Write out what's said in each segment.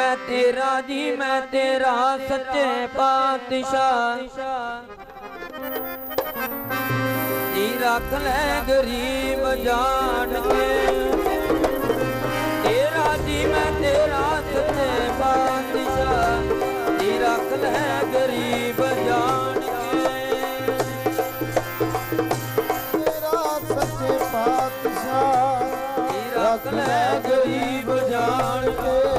ਮੈਂ ਤੇਰਾ ਜੀ ਮੈਂ ਤੇਰਾ ਸੱਚੇ ਪਾਤਸ਼ਾਹ। ਜੀ ਰੱਖ ਲੈ ਗਰੀਬ ਜਾਣ ਕੇ। ਤੇਰਾ ਜੀ ਮੈਂ ਤੇਰਾ ਸੱਚੇ ਪਾਤਸ਼ਾਹ। ਜੀ ਰੱਖ ਲੈ ਗਰੀਬ ਜਾਣ ਰੱਖ ਲੈ ਗਰੀਬ ਜਾਣ ਕੇ।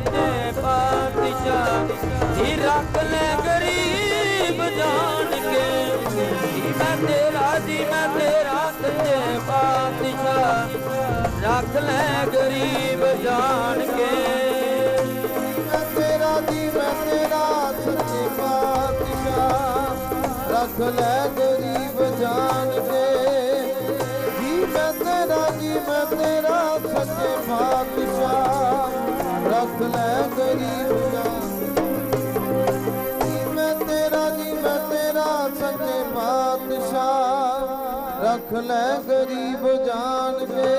ਤੇਰਾ ਪਾਤਸ਼ਾਹ। ਜੀ ਰੱਖ ਲੈ ਗਰੀਬ ਜਾਣ ਕੇ। ਜੀ ਮੈਂ ਤੇਰਾ ਜੀ, ਮੈਂ ਤੇਰਾ ਸੱਚੇ ਪਾਤਸ਼ਾਹ। ਰੱਖ ਲੈ ਗਰੀਬ ਜਾਣ ਕੇ। ਮੈਂ ਤੇਰਾ ਜੀ, ਮੈਂ ਤੇਰਾ ਸੱਚੇ ਪਾਤਸ਼ਾਹ। ਰੱਖ ਲੈ ਰੱਖ ਲੈ ਗਰੀਬ ਜਾਣ ਜੀ ਮੈਂ ਤੇਰਾ ਜੀ ਮੈਂ ਤੇਰਾ ਸੱਚੇ ਪਾਤਸ਼ਾਹ। ਰੱਖ ਲੈ ਗਰੀਬ ਜਾਣ ਕੇ।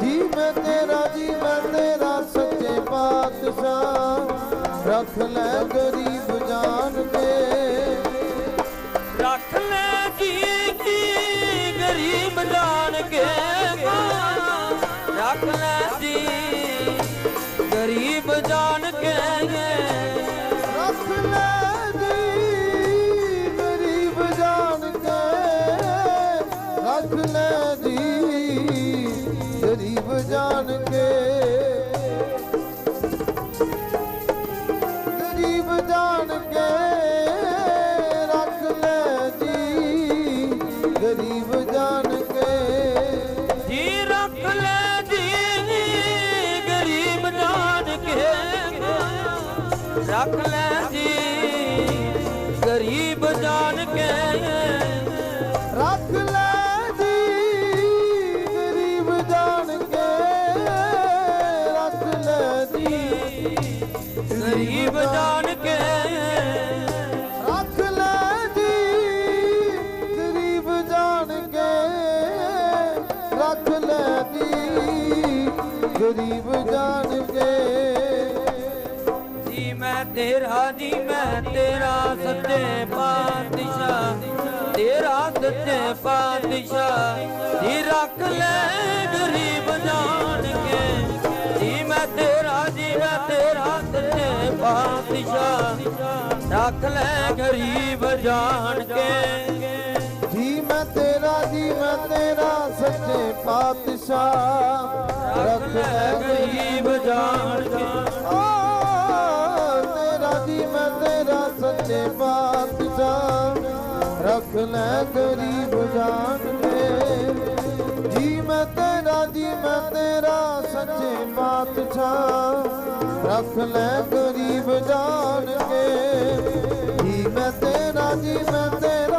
ਜੀ ਮੈਂ ਤੇਰਾ ਜੀ ਮੈਂ ਤੇਰਾ ਸੱਚੇ ਪਾਤਸ਼ਾਹ। ਰੱਖ ਲੈ ਗਰੀਬ ਜਾਣ ਕੇ। ਰੱਖ ਲੈ ਜੀ ਗਰੀਬ ਜਾਣ ਕੇ। ਰੱਖ ਲੈ ਜੀ ਲੈ ਜੀ ਗਰੀਬ ਜਾਣ ਕੇ। ਗਰੀਬ ਜਾਣ ਕੇ ਰੱਖ ਲੈ ਜੀ ਗਰੀਬ ਜਾਣ ਕੇ। ਜੀ ਰੱਖ ਲੈ ਜੀ ਗਰੀਬ ਜਾਣ ਕੇ। ਰੱਖ ਲੈ ਜੀ। ਗਰੀਬ ਜਾਣ ਕੇ। ਜੀ ਮੈਂ ਤੇਰਾ ਜੀ ਮੈਂ ਤੇਰਾ ਸੱਚੇ ਪਾਤਸ਼ਾਹ। ਤੇਰਾ ਸੱਚੇ ਪਾਤਸ਼ਾਹ। ਜੀ ਰੱਖ ਲੈ ਗਰੀਬ ਜਾਣ ਕੇ। ਜੀ ਮੈਂ ਤੇਰਾ ਜੀ ਮੈਂ ਤੇਰਾ ਸੱਚੇ ਪਾਤਸ਼ਾਹ। ਰੱਖ ਲੈ ਗਰੀਬ ਜਾਣ ਕੇ। ਜੀ ਮੈਂ ਤੇਰਾ ਜੀ ਮੈਂ ਤੇਰਾ ਸੱਚੇ ਪਾਤਸ਼ਾਹ। ਰੱਖ ਲੈ ਗਰੀਬ ਜਾਣ ਕੇ ਤੇਰਾ ਜੀ ਮੈਂ ਤੇਰਾ ਸੱਚੇ ਪਾਤਸ਼ਾਹ ਰੱਖ ਲੈ ਗਰੀਬ ਜਾਣ ਕੇ ਜੀ ਮੈਂ ਤੇਰਾ ਜੀ ਮੈਂ ਤੇਰਾ ਸੱਚੇ ਪਾਤਸ਼ਾਹ ਰੱਖ ਲੈ ਗਰੀਬ ਜਾਣ ਕੇ। ਜੀ ਮੈਂ ਤੇਰਾ, ਜੀ ਮੈਂ ਤੇਰਾ